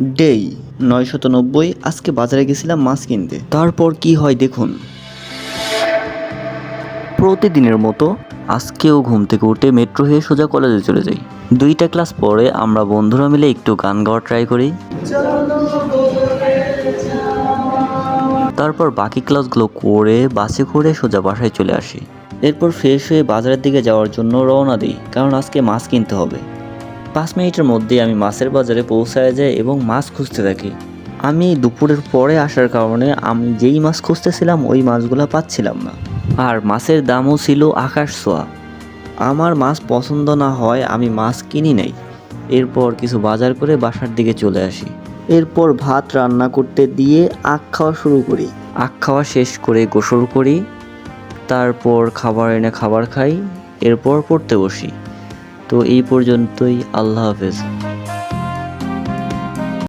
ডেই, নয়শত নব্বই, আজকে বাজারে গেছিলাম মাছ কিনতে। তারপর কি হয় দেখুন। প্রতিদিনের মতো আজকেও ঘুম থেকে উঠে মেট্রো হয়ে সোজা কলেজে চলে যাই। দুইটা ক্লাস পরে আমরা বন্ধুরা মিলে একটু গান গাওয়ার ট্রাই করি। তারপর বাকি ক্লাসগুলো করে বাসে করে সোজা বাসায় চলে আসি। এরপর ফ্রেশ হয়ে বাজারের দিকে যাওয়ার জন্য রওনা দিই, কারণ আজকে মাছ কিনতে হবে। পাঁচ মিনিটের মধ্যে আমি মাছের বাজারে পৌঁছায় যাই এবং মাছ খুঁজতে থাকি। আমি দুপুরের পরে আসার কারণে আমি যেই মাছ খুঁজতেছিলাম, ওই মাছগুলো পাচ্ছিলাম না। আর মাছের দামও ছিল আকাশ ছোঁয়া। আমার মাছ পছন্দ না হয়, আমি মাছ কিনি নাই। এরপর কিছু বাজার করে বাসার দিকে চলে আসি। এরপর ভাত রান্না করতে দিয়ে আখ খাওয়া শুরু করি। আখ খাওয়া শেষ করে গোসল করি, তারপর খাবার এনে খাবার খাই, এরপর পড়তে বসি। তো এই পর্যন্তই আল্লাহ হাফেজ।